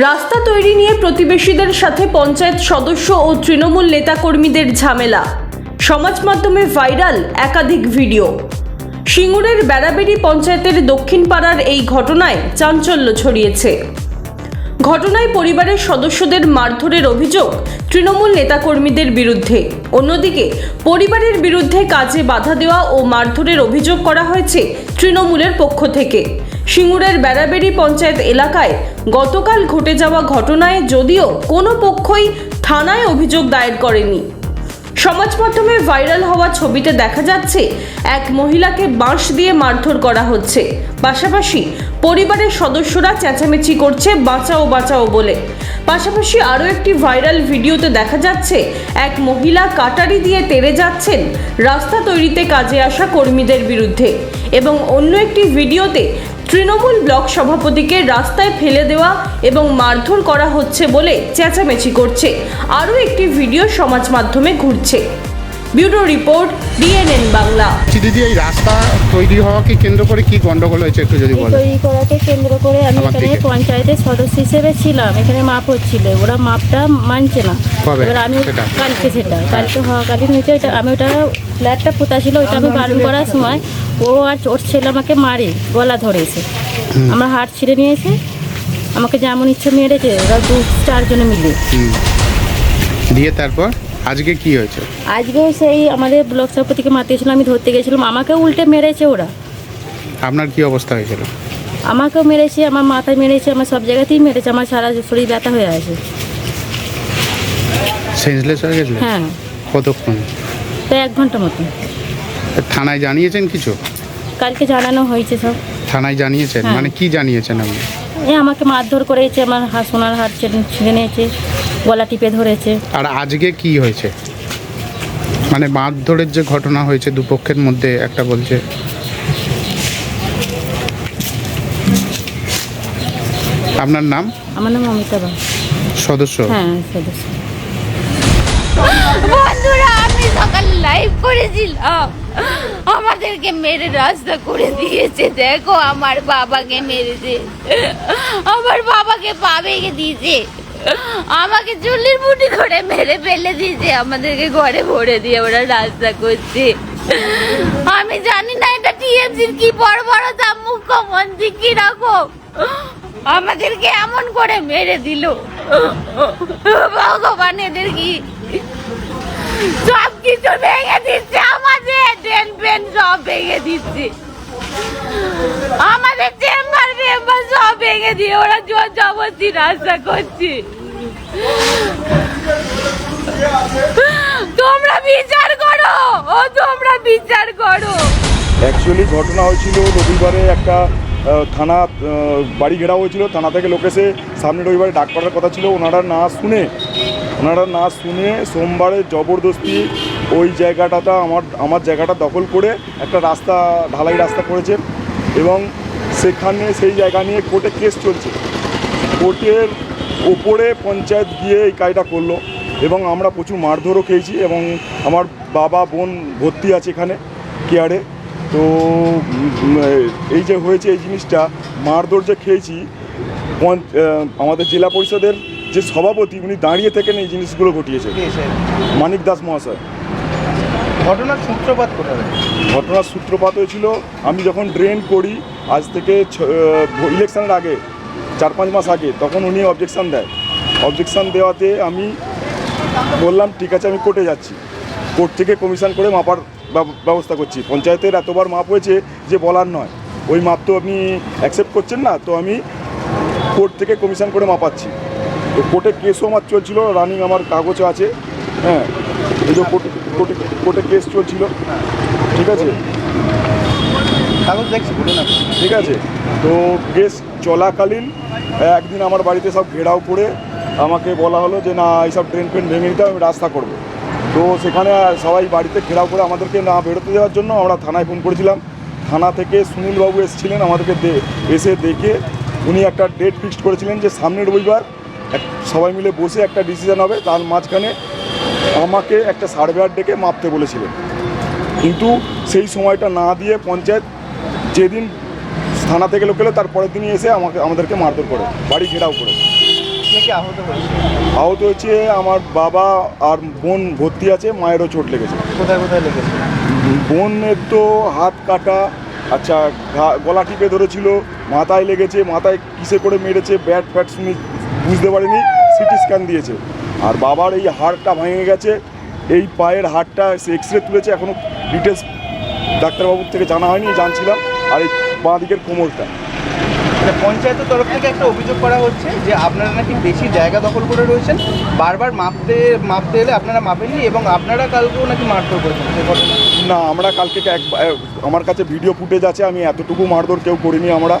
রাস্তা তৈরি নিয়ে প্রতিবেশীদের সাথে পঞ্চায়েত সদস্য ও তৃণমূল নেতাকর্মীদের ঝামেলা। সমাজ মাধ্যমে ভাইরাল একাধিক ভিডিও। সিঙ্গুরের বেড়াবেড়ি পঞ্চায়েতের দক্ষিণ পাড়ার এই ঘটনায় চাঞ্চল্য ছড়িয়েছে। ঘটনায় পরিবারের সদস্যদের মারধরের অভিযোগ তৃণমূল নেতাকর্মীদের বিরুদ্ধে। অন্যদিকে, পরিবারের বিরুদ্ধে কাজে বাধা দেওয়া ও মারধরের অভিযোগ করা হয়েছে তৃণমূলের পক্ষ থেকে। সিঙ্গুরের বেড়াবেড়ি পঞ্চায়েত এলাকায় গতকাল ঘটে যাওয়া ঘটনায় যদিও কোনো পক্ষই থানায় অভিযোগ দায়ের করেনি। সমাজ মাধ্যমে ভাইরাল হওয়া ছবিতে দেখা যাচ্ছে, এক মহিলাকে বাঁশ দিয়ে মারধর করা হচ্ছে। পাশাপাশি পরিবারের সদস্যরা চেঁচামেচি করছে বাঁচাও বাঁচাও বলে। পাশাপাশি আরও একটি ভাইরাল ভিডিওতে দেখা যাচ্ছে, এক মহিলা কাটারি দিয়ে তেড়ে যাচ্ছেন রাস্তা তৈরিতে কাজে আসা কর্মীদের বিরুদ্ধে। এবং অন্য একটি ভিডিওতে তৃণমূল ব্লক সভাপতিকে রাস্তায় ফেলে দেওয়া এবং মারধর করা হচ্ছে বলে চেঁচামেচি করছে। আরও একটি ভিডিও সমাজ মাধ্যমে ঘুরছে। Bureau report DNN Bangla. দিদি এই রাস্তা তৈরি হওয়াকে কেন্দ্র করে কি গন্ডগোল হয়েছে একটু যদি বলেন? তৈরি করাকে কেন্দ্র করে আমি এখানে পঞ্চায়েতের সদস্য হিসেবে ছিলাম এখানে মাপ হচ্ছিল ওরা মাপটা মানছে না। কবে? এবার আমি কালকে সেটা কালকে হওয়াকালীন হয়েছে ওইটা আমি ওটা ফ্ল্যাটটা পোতা ছিল ওইটা আমি বারণ করার সময় ও আর ওর ছেলে আমাকে মারে গলা ধরেছে। আমার হাট ছিঁড়ে নিয়েছে। আমাকে যেমন ইচ্ছে মেরেছে ওরা দু চারজনে মিলে। দিয়ে তারপর? আজকে কি হয়েছে? আজকেও সেই আমাদের ব্লক সভাপতিকে মাতিয়েছিল আমি ধরতে গেছিলাম। আমাকেও উল্টে মেরেছে ওরা। আপনার কি অবস্থা হয়েছিল? আমাকেও মেরেছে আমার মাথায় মেরেছে আমার সব জায়গাতেই মেরেছে আমার সারা শরীর ব্যথা হয়ে আছে। সেন্সলেস হয়ে গেছিল? হ্যাঁ। কতক্ষণ? তো এক ঘণ্টা মতো থানায় জানিয়েছেন কিছু? কালকে জানানো হয়েছে সব। থানায় জানিয়েছেন? হ্যাঁ। মানে কি জানিয়েছেন আপনি? এ আমাকে মারধর করেছে আমার হাত সোনার হাত ছেড়ে- ছিঁড়ে নিয়েছে গলা টিপে ধরেছে। আর আজকে কি হয়েছে? মানে মারধরের যে ঘটনা হয়েছে দুপক্ষের মধ্যে একটা বলছে। আপনার নাম? আমার নাম অমিতা বা সদস্য? হ্যাঁ সদস্য। বন্ধুরা আমি সকালে লাইভ করেছিলাম। আমাদেরকে মেরে রাস্তা করে দিয়েছে, দেখো আমার বাবাকে মেরেছে আমার বাবাকে পা ভেঙে দিয়েছে। আমাকে চুল্লির মুঠি ধরে মেরে ফেলে দিয়েছে। আমাদেরকে ঘরে ভরে দিয়ে ওরা রাস্তা করছে। আমি জানি না এটা টিএমসির কি বড় বড় দাম মুখ্যমন্ত্রী কি রকম আমাদেরকে এমন করে মেরে দিল। ভগবান এদের কি সব কিছু ভেঙে দিচ্ছে, আমাদের ট্রেন ফেন সব ভেঙে দিচ্ছে। আমাদের চেম্বার ফেম্বার সব ভেঙে দিয়ে ওরা জোর জবরদস্তি রাস্তা করছে। তোমরা বিচার করো, ও তোমরা বিচার করো। অ্যাকচুয়ালি ঘটনা হয়েছিল রবিবারে একটা থানা বাড়ি ঘেরাও হয়েছিল। থানা থেকে লোক এসে সামনে রবিবারে ডাক করার কথা ছিল। ওনারা না শুনে, ওনারা না শুনে সোমবারে জবরদস্তি ওই জায়গাটাটা আমার আমার জায়গাটা দখল করে একটা রাস্তা, ঢালাই রাস্তা করেছেন এবং সেখানে সেই জায়গা নিয়ে কোর্টে কেস চলছে। কোর্টের ওপরে পঞ্চায়েত গিয়ে এই কাজটা করল এবং আমরা প্রচুর মারধরও খেয়েছি এবং আমার বাবা, বোন ভর্তি আছে এখানে কেয়ারে তো এই যে হয়েছে এই জিনিসটা মারধর যে খেয়েছি পঞ্চ- আমাদের জেলা পরিষদের যে সভাপতি উনি দাঁড়িয়ে থেকেন এই জিনিসগুলো ঘটিয়েছে। মানিক দাস মহাশয়। ঘটনার সূত্রপাত কোথায় ঘটনার সূত্রপাত হয়েছিল আমি যখন ড্রেন করি আজ থেকে ইলেকশনের আগে চার পাঁচ মাস আগে তখন উনি অবজেকশান দেয়। অবজেকশান দেওয়াতে আমি বললাম ঠিক আছে আমি কোর্টে যাচ্ছি। কোর্ট থেকে কমিশন করে মাপার ব্যবস্থা করছি। পঞ্চায়েতের এতবার মাপ হয়েছে যে বলার নয়। ওই মাপ তো আপনি অ্যাকসেপ্ট করছেন না তো আমি কোর্ট থেকে কমিশন করে মাপাচ্ছি। তো কোর্টে কেসও আমার চলছিল রানিং আমার কাগজও আছে হ্যাঁ এই যে কোর্টে কোর্টে কোর্টে কেস চলছিল ঠিক আছে? কাগজ দেখছি না ঠিক আছে? তো কেস চলাকালীন একদিন আমার বাড়িতে সব ঘেরাও করে আমাকে বলা হলো যে না এইসব ট্রেন ফ্রেন ভেঙে নিতে হবে, আমি রাস্তা করব। তো সেখানে সবাই বাড়িতে ঘেরাও করে আমাদেরকে না বেরোতে দেওয়ার জন্য আমরা থানায় ফোন করেছিলাম। থানা থেকে সুনীলবাবু এসেছিলেন আমাদেরকে এসে দেখে উনি একটা ডেট ফিক্সড করেছিলেন যে সামনের রবিবার সবাই মিলে বসে একটা ডিসিশন হবে, তার মাঝখানে আমাকে একটা সার্ভেয়ার ডেকে মাপতে বলেছিলেন। কিন্তু সেই সময়টা না দিয়ে পঞ্চায়েত যেদিন থানা থেকে লোক এলো, তার পরের দিনই এসে আমাকে আমাদেরকে মারধর করে, বাড়ি ঘেরাও করে। কে কে আহত হয়েছে আমার বাবা আর বোন ভর্তি আছে মায়েরও চোট লেগেছে। কোথায় কোথায় লেগেছে? বোনের তো হাত কাটা আচ্ছা গলা টিপে ধরেছিল মাথায় লেগেছে মাথায় কিসে করে মেরেছে ব্যাট ফ্যাট শুনে বুঝতে পারিনি সিটি স্ক্যান দিয়েছে। আর বাবার এই হাড়টা ভেঙে গেছে এই পায়ের হাড়টা এক্স রে তুলেছে এখনও ডিটেলস ডাক্তারবাবুর থেকে জানা হয়নি জানছিলাম আর এই বাঁ দিকের কোমরটা। পঞ্চায়েতের তরফ থেকে একটা অভিযোগ করা হচ্ছে যে আপনারা নাকি বেশি জায়গা দখল করে রয়েছেন। বারবার মাপতে মাপতে এলে আপনারা মাপেননি এবং আপনারা কালকেও নাকি মারধর করেছেন সে ঘটনা? না, আমরা কালকে এক আমার কাছে ভিডিও ফুটেজ আছে, আমি এতটুকু মারধর কেউ করিনি আমরা।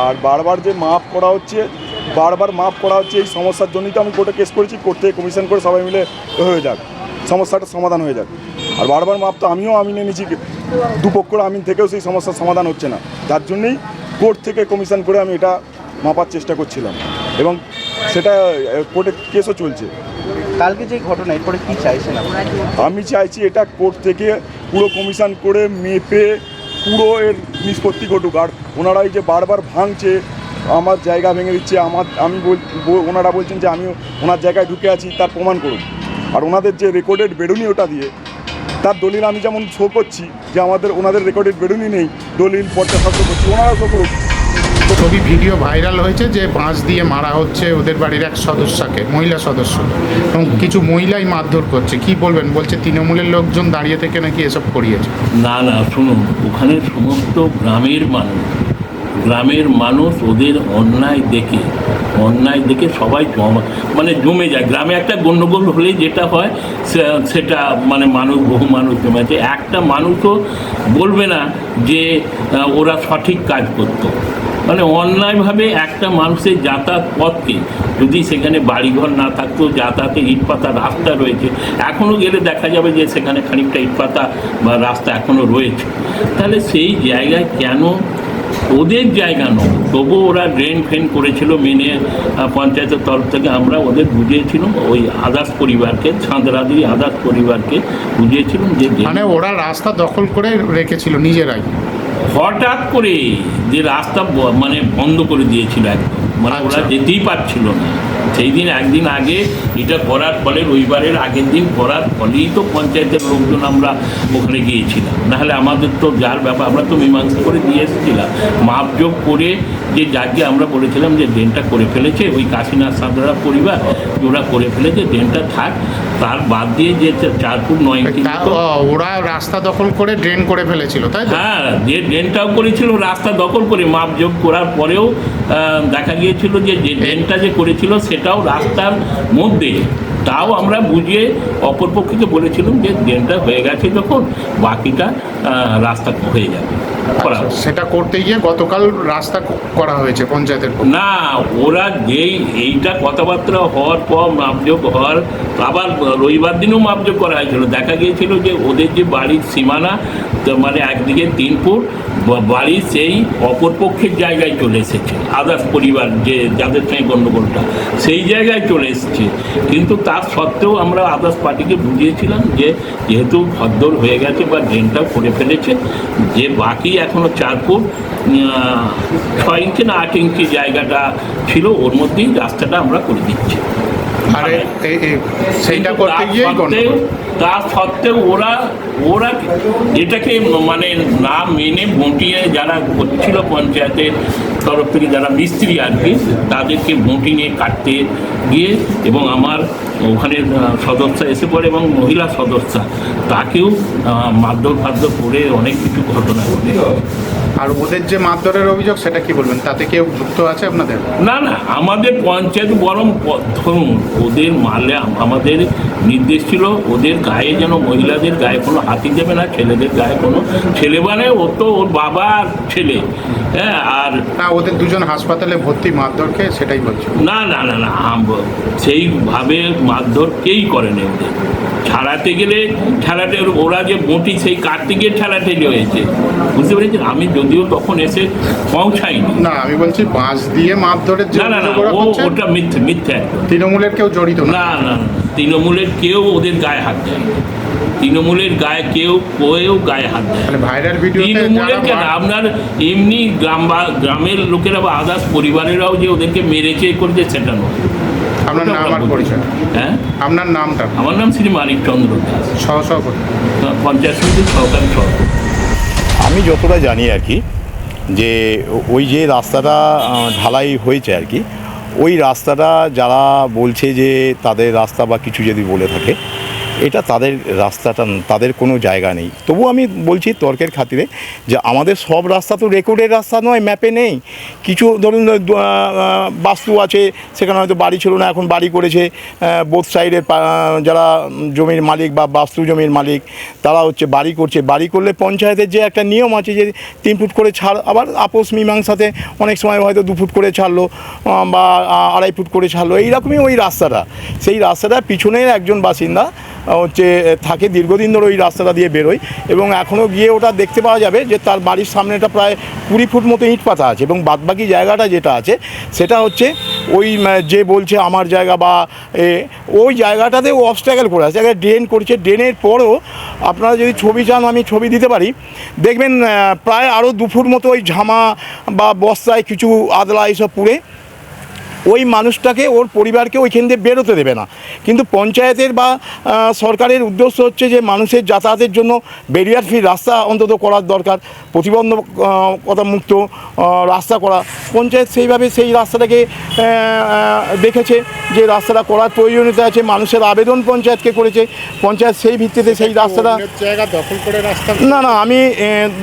আর বারবার যে মাপ করা হচ্ছে, বারবার মাপ করা হচ্ছে, এই সমস্যার জন্যই তো আমি কোর্টে কেস করেছি, কোর্ট কমিশন করে সবাই মিলে হয়ে যাক, সমস্যাটা সমাধান হয়ে যাক। আর বারবার মাপ তো আমিও আমি আমিনে নিয়েছি দুপক্ষর আমিন থেকেও সেই সমস্যার সমাধান হচ্ছে না। যার জন্যই কোর্ট থেকে কমিশন করে আমি এটা মাপার চেষ্টা করছিলাম। এবং সেটা কোর্টে কেসও চলছে। কালকে যে ঘটনা এরপরে কি চাইছেন আমি চাইছি এটা কোর্ট থেকে পুরো কমিশন করে মেপে পুরো এর নিষ্পত্তি ঘটুক। আর ওনারা যে বারবার ভাঙছে আমার জায়গা ভেঙে দিচ্ছে আমার আমি ওনারা বলছেন যে আমি ওনার জায়গায় ঢুকে আছি তার প্রমাণ করুন। আর ওনাদের যে রেকর্ডেড বেরুনি ওটা দিয়ে তার দলিল আমি যেমন শো করছি যে আমাদের ওনাদের রেকর্ডেড বেরুনি নেই দলিল শব্দ করছি ওনারা শো করুক। ছবি ভিডিও ভাইরাল হয়েছে যে বাঁশ দিয়ে মারা হচ্ছে ওদের বাড়ির এক সদস্যকে মহিলা সদস্য। এবং কিছু মহিলাই মারধর করছে কি বলবেন? বলছে তৃণমূলের লোকজন দাঁড়িয়ে থেকে নাকি এসব করিয়েছে। না না শুনুন ওখানে সমস্ত গ্রামের মানুষ গ্রামের মানুষ ওদের অন্যায় দেখে অন্যায় দেখে সবাই মানে জমে যায়। গ্রামে একটা গণ্ডগোল হলে যেটা হয় সেটা মানে মানুষ বহু মানুষ জমে আছে একটা মানুষও বলবে না যে ওরা সঠিক কাজ করতো। মানে অন্যায়ভাবে একটা মানুষের যাতায়াত পথকে যদি সেখানে বাড়িঘর না থাকতো, যাতায়াতে ইটপাতা রাস্তা রয়েছে এখনও গেলে দেখা যাবে যে সেখানে খানিকটা ইটপাতা বা রাস্তা এখনও রয়েছে। তাহলে সেই জায়গায় কেন ওদের জায়গা নয়। তবু ওরা ড্রেন ফ্রেন করেছিল মেনে পঞ্চায়েতের তরফ থেকে আমরা ওদের বুঝিয়েছিলাম। ওই আদার্স পরিবারকে ছাঁদরাদি আদার্স পরিবারকে বুঝিয়েছিলাম যে মানে ওরা রাস্তা দখল করে রেখেছিল নিজেরাই। হঠাৎ করে যে রাস্তা মানে বন্ধ করে দিয়েছিল একদম। মানে ওরা। যেতেই পারছিল না সেই দিন একদিন আগে এটা করার ফলে রবিবারের আগের দিন করার ফলেই তো পঞ্চায়েতের লোকজন আমরা ওখানে গিয়েছিলাম নাহলে আমাদের তো যার ব্যাপার, আমরা তো মীমাংসা করে দিয়ে এসেছিলাম মাপযোগ করে যে যাকে আমরা বলেছিলাম যে ড্রেনটা করে ফেলেছে ওই কাশীনাথ সাঁতরা পরিবার ওরা করে ফেলেছে ড্রেনটা থাক। তার বাদ দিয়ে যে চার ফুট নয় ইঞ্চি ওরা রাস্তা দখল করে ড্রেন করে ফেলেছিল তাই হ্যাঁ যে ড্রেনটাও করেছিল রাস্তা দখল করে মাপযোগ করার পরেও দেখা গিয়েছিল যে যে ড্রেনটা যে করেছিল সেটাও রাস্তার মধ্যে। তাও আমরা বুঝিয়ে অপরপক্ষকে বলেছিলাম যে ড্রেনটা হয়ে গেছে যখন বাকিটা রাস্তা হয়ে যাবে। সেটা করতে গিয়ে গতকাল রাস্তা করা হয়েছে পঞ্চায়েতের না ওরা যেই এইটা কথাবার্তা হওয়ার পর মাপযোগ হওয়ার আবার রবিবার দিনও মাপযোগ করা হয়েছিল। দেখা গিয়েছিল যে ওদের যে বাড়ির সীমানা মানে একদিকে তিন ফুট বা- বাড়ির সেই অপর পক্ষের জায়গায় চলে এসেছে। আদার্স পরিবার যে যাদের সঙ্গে গণ্ডগোলটা, সেই জায়গায় চলে এসেছে। কিন্তু তার সত্ত্বেও আমরা আদার্স পার্টিকে বুঝিয়েছিলাম যে যেহেতু ভদ্দর হয়ে গেছে বা ড্রেনটাও করে ফেলেছে, যে বাকি এখনও চার ফুট ছয় ইঞ্চি না আট ইঞ্চি জায়গাটা ছিল, ওর মধ্যেই রাস্তাটা আমরা করে দিচ্ছি। আর সেইটা করতে তার গিয়ে তা সত্ত্বেও ওরা ওরা এটাকে মানে না মেনে বঁটিয়ে যারা করছিল পঞ্চায়েতের তরফ থেকে যারা মিস্ত্রি আর কি তাদেরকে বঁটি নিয়ে কাটতে গিয়ে এবং আমার ওখানে সদস্য এসে পড়ে এবং মহিলা সদস্য তাকেও মারধর ফারধর করে অনেক কিছু ঘটনা ঘটে আর ওদের যে মারধরের অভিযোগ সেটা কি বলবেন? তাতে কেউ যুক্ত আছে আপনাদের? না না আমাদের পঞ্চায়েত বরং ধরুন ওদের মারলে আমাদের নির্দেশ ছিল ওদের গায়ে যেন মহিলাদের গায়ে কোনো হাতি দেবে না ছেলেদের গায়ে কোনো ছেলে মানে ও তো ওর বাবা আর ছেলে হ্যাঁ আর না ওদের দুজন হাসপাতালে ভর্তি মারধর খেয়ে সেটাই বলছি? না না না না সেইভাবে মারধর কেই করেনি ওদের। ছাড়াতে গেলে ঠেলাটে ওরা যে বঁটি সেই কাটতে গিয়ে ঠেলাঠেলি হয়েছে বুঝতে পেরেছেন? আমি যদিও তখন এসে পৌঁছাইনি। না আমি বলছি বাঁশ দিয়ে মারধরের ধরে না না ও ওটা মিথ্যে মিথ্যে তৃণমূলের কেউ জড়িত না। না তৃণমূলের কেউ ওদের গায়ে হাত দেয় তৃণমূলের গায়ে কেউ কেউ গায়ে হাত দেয় মানে ভাইরাল ভিডিওতে তৃণমূলের কেন? আপনার এমনি গ্রাম বা গ্রামের লোকেরা বা আদার্স পরিবারেরাও যে ওদেরকে মেরেছে এ করেছে সেটা নয়। আপনার নাম আর পরিচয়? হ্যাঁ? আপনার নামটা? আমার নাম শ্রী মানিক চন্দ্র দাস। সহসভাপতি। পঞ্চায়েত সমিতির সহকারী সভাপতি। আমি যতটা জানি আর কি যে ওই যে রাস্তাটা ঢালাই হয়েছে আর কি ওই রাস্তাটা যারা বলছে যে তাদের রাস্তা বা কিছু যদি বলে থাকে এটা তাদের রাস্তাটা, তাদের কোনো জায়গা নেই। তবু আমি বলছি তর্কের খাতিরে যে আমাদের সব রাস্তা তো রেকর্ডের রাস্তা নয়, ম্যাপে নেই। কিছু ধরুন বাস্তু আছে, সেখানে হয়তো বাড়ি ছিল না, এখন বাড়ি করেছে বোথ সাইডের যারা জমির মালিক বা বাস্তু জমির মালিক, তারা হচ্ছে বাড়ি করছে। বাড়ি করলে পঞ্চায়েতের যে একটা নিয়ম আছে যে তিন ফুট করে ছাড়, আবার আপোষ মীমাংসাতে অনেক সময় হয়তো দু ফুট করে ছাড়লো বা আড়াই ফুট করে ছাড়লো, এইরকমই ওই রাস্তাটা। সেই রাস্তাটা পিছনের একজন বাসিন্দা হচ্ছে থাকে, দীর্ঘদিন ধরে ওই রাস্তাটা দিয়ে বেরোয়। এবং এখনও গিয়ে ওটা দেখতে পাওয়া যাবে যে তার বাড়ির সামনেটা প্রায় কুড়ি ফুট মতো ইট পাতা আছে এবং বাদবাকি জায়গাটা যেটা আছে, সেটা হচ্ছে ওই যে বলছে আমার জায়গা বা ওই জায়গাটাতে ও অবস্ট্যাকেল করে আছে। জায়গায় ড্রেন করছে। ড্রেনের পরও আপনারা যদি ছবি চান, আমি ছবি দিতে পারি। দেখবেন প্রায় আরও দু ফুট মতো ওই ঝামা বা বস্তায় কিছু আদলা এইসব পুড়ে ওই মানুষটাকে ওর পরিবারকে ওইখান দিয়ে বেরোতে দেবে না। কিন্তু পঞ্চায়েতের বা সরকারের উদ্দেশ্য হচ্ছে যে মানুষের যাতায়াতের জন্য ব্যারিয়ার ফ্রি রাস্তা অন্তত করার দরকার প্রতিবন্ধকতা মুক্ত রাস্তা করা। পঞ্চায়েত সেইভাবে সেই রাস্তাটাকে দেখেছে যে রাস্তাটা করার প্রয়োজনীয়তা আছে মানুষের আবেদন পঞ্চায়েতকে করেছে। পঞ্চায়েত সেই ভিত্তিতে সেই রাস্তাটা জায়গা দখল করে রাস্তা না না আমি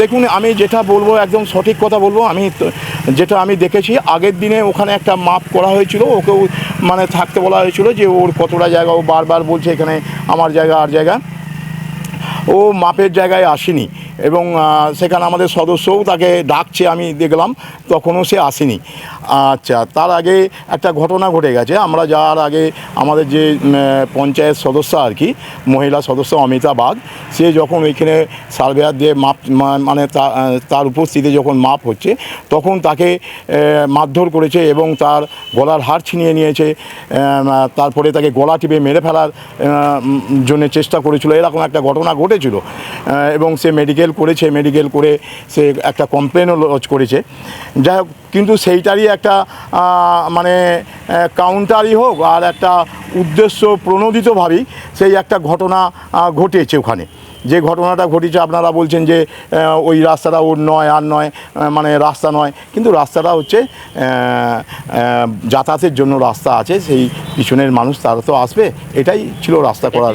দেখুন আমি যেটা বলব একদম সঠিক কথা বলব আমি যেটা আমি দেখেছি আগের দিনে ওখানে একটা মাপ করা হয়েছিল, ওকেও মানে থাকতে বলা হয়েছিল যে ওর কতটা জায়গা, ও বারবার বলছে এখানে আমার জায়গা, আর জায়গা। ও মাপের জায়গায় আসেনি এবং সেখানে আমাদের সদস্যও তাকে ডাকছে, আমি দেখলাম, তখনও সে আসেনি। আচ্ছা তার আগে একটা ঘটনা ঘটে গেছে। আমরা যাওয়ার আগে আমাদের যে পঞ্চায়েত সদস্য আর কি, মহিলা সদস্য অমিতা বাগ, সে যখন ওইখানে সার্ভেয়ার দিয়ে মাপ মানে তার উপস্থিতি যখন মাপ হচ্ছে, তখন তাকে মারধর করেছে এবং তার গলার হার ছিনিয়ে নিয়েছে তারপরে তাকে গলা টিপে মেরে ফেলার জন্য চেষ্টা করেছিল। এরকম একটা ঘটনা ঘটেছিল। এবং সে মেডিকেল করেছে মেডিকেল করে সে একটা কমপ্লেনও লজ করেছে। যাই হোক, কিন্তু সেইটারই একটা মানে কাউন্টারই হোক আর একটা উদ্দেশ্য প্রণোদিতভাবেই সেই একটা ঘটনা ঘটেছে ওখানে। যে ঘটনাটা ঘটেছে আপনারা বলছেন যে ওই রাস্তাটা ওর নয়, আর নয় মানে রাস্তা নয়। কিন্তু রাস্তাটা হচ্ছে যাতায়াতের জন্য রাস্তা আছে। সেই পিছনের মানুষ, তারা তো আসবে। এটাই ছিল রাস্তা করার।